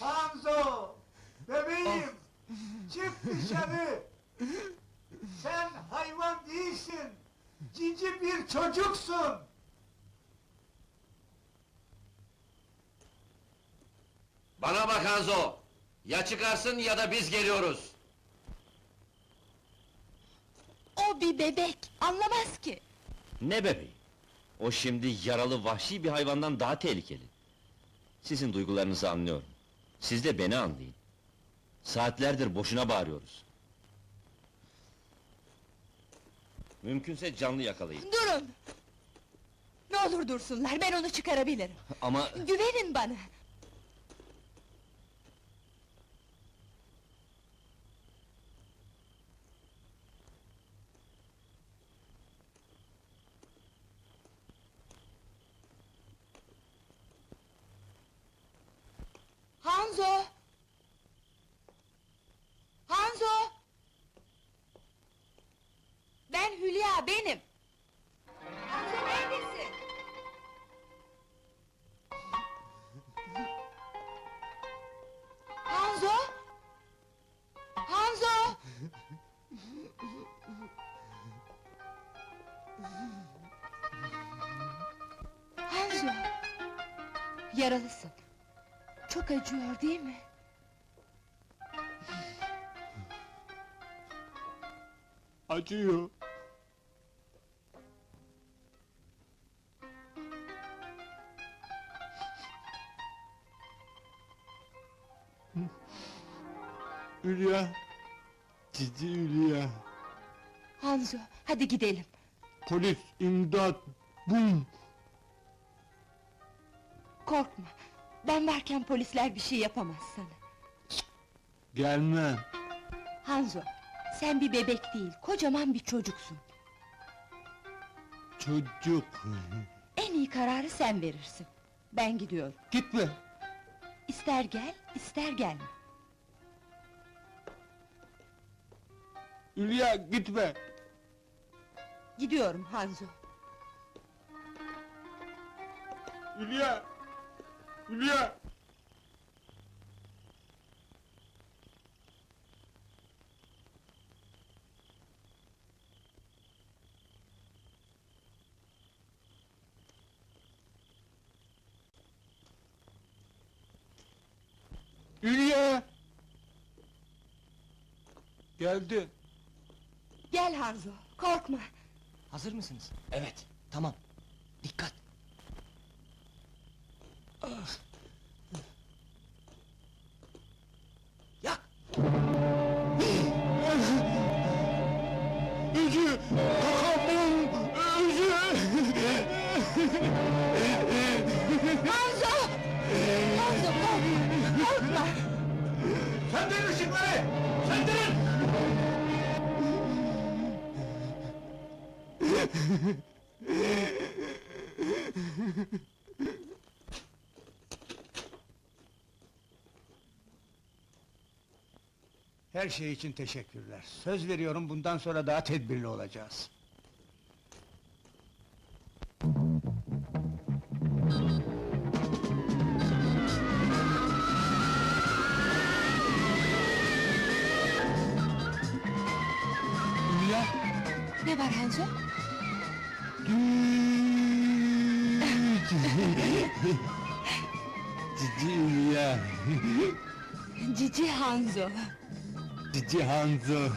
Hanzo! Bebeğim! Çık dışarı! Sen hayvan değilsin! Cici bir çocuksun! Bana bak Hanzo! Ya çıkarsın ya da biz geliyoruz! O bir bebek, anlamaz ki. Ne bebeği? O şimdi yaralı vahşi bir hayvandan daha tehlikeli. Sizin duygularınızı anlıyorum. Siz de beni anlayın. Saatlerdir boşuna bağırıyoruz. Mümkünse canlı yakalayın. Durun! Ne olur dursunlar, ben onu çıkarabilirim. Ama Güvenin bana! Hanzo! Hanzo! Ben Hülya, benim! Hanzo neredesin? Hanzo! Hanzo! Hanzo! Yaralısın. Çok acıyor değil mi? Acıyor. Hülya. Cici Hülya. Hanzo, hadi gidelim. Polis, imdat, bum. Korkma. Ben varken polisler bir şey yapamaz sana. Gelmem. Hanzo, sen bir bebek değil, kocaman bir çocuksun. Çocuk. En iyi kararı sen verirsin. Ben gidiyorum. Gitme. İster gel, ister gelme. Hülya gitme. Gidiyorum Hanzo. Hülya. Hülya. Hülya. Geldi. Gel Hanzo, korkma. Hazır mısınız? Evet, tamam. Dikkat! Her şey için teşekkürler. Söz veriyorum bundan sonra daha tedbirli olacağız. Ne var Hanzo? Cici Hülya! Cici Hanzo. Cici Hanzo!